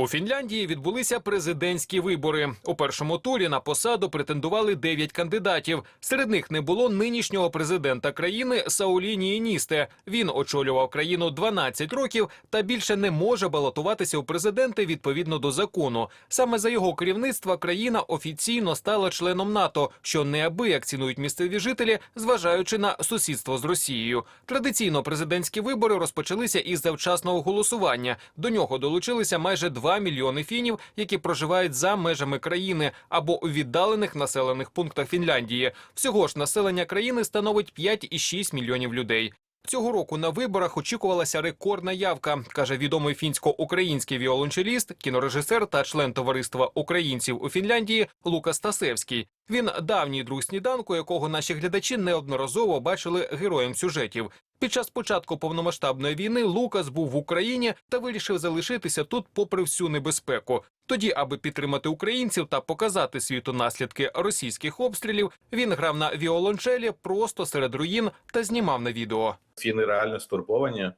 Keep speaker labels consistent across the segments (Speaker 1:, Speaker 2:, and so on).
Speaker 1: У Фінляндії відбулися президентські вибори. У першому турі на посаду претендували 9 кандидатів. Серед них не було нинішнього президента країни Саулі Ніїністе. Він очолював країну 12 років та більше не може балотуватися у президенти відповідно до закону. Саме за його керівництва країна офіційно стала членом НАТО, що неабияк цінують місцеві жителі, зважаючи на сусідство з Росією. Традиційно президентські вибори розпочалися із завчасного голосування. До нього долучилися майже 2 мільйони фінів, які проживають за межами країни або у віддалених населених пунктах Фінляндії. Всього ж населення країни становить 5,6 мільйонів людей. Цього року на виборах очікувалася рекордна явка, каже відомий фінсько-український віолончеліст, кінорежисер та член товариства українців у Фінляндії Лукас Стасевський. Він давній друг сніданку, якого наші глядачі неодноразово бачили героєм сюжетів. Під час початку повномасштабної війни Лукас був в Україні та вирішив залишитися тут, попри всю небезпеку. Тоді, аби підтримати українців та показати світу наслідки російських обстрілів, він грав на віолончелі просто серед руїн та знімав на відео.
Speaker 2: Фіни реально стурбовані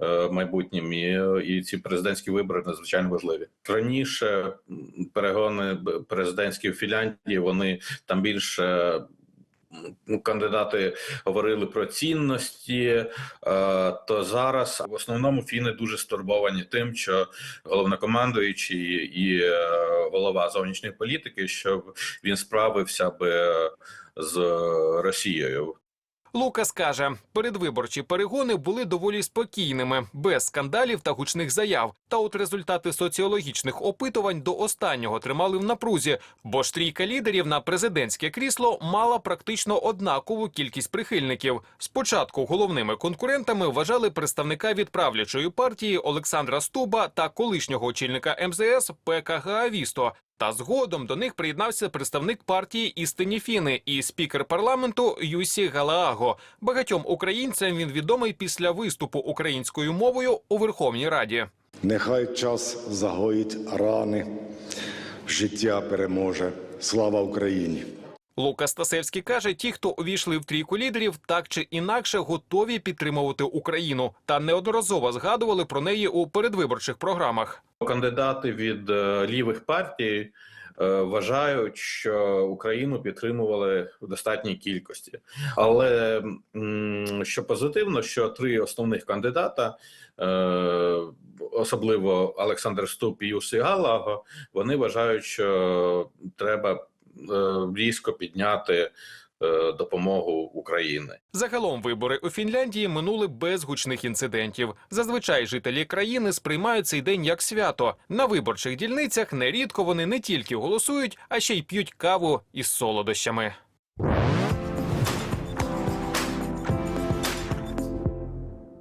Speaker 2: е, майбутнім, і, ці президентські вибори надзвичайно важливі. Раніше перегони президентські в Фінляндії вони там більше. Ну, кандидати говорили про цінності, е, то зараз в основному фіни дуже стурбовані тим, що головнокомандуючий і е, голова зовнішньої політики, щоб він справився би з Росією.
Speaker 1: Лукас каже, передвиборчі перегони були доволі спокійними, без скандалів та гучних заяв. Та от результати соціологічних опитувань до останнього тримали в напрузі, бо ж трійка лідерів на президентське крісло мала практично однакову кількість прихильників. Спочатку головними конкурентами вважали представника від правлячої партії Олександра Стуба та колишнього очільника МЗС Пека Гаавісто. Та згодом до них приєднався представник партії істинні фіни і спікер парламенту Юсі Галааго. Багатьом українцям він відомий після виступу українською мовою у Верховній Раді.
Speaker 3: Нехай час загоїть рани, життя переможе. Слава Україні!
Speaker 1: Лука Стасевський каже, ті, хто увійшли в трійку лідерів, так чи інакше готові підтримувати Україну та неодноразово згадували про неї у передвиборчих програмах.
Speaker 2: Кандидати від е, лівих партій е, вважають, що Україну підтримували в достатній кількості. Але що позитивно, що три основних кандидата, е, особливо Олександр Ступ і Юсі Галаго, вони вважають, що треба різко підняти е, допомогу України.
Speaker 1: Загалом вибори у Фінляндії минули без гучних інцидентів. Зазвичай жителі країни сприймають цей день як свято. На виборчих дільницях нерідко вони не тільки голосують, а ще й п'ють каву із солодощами.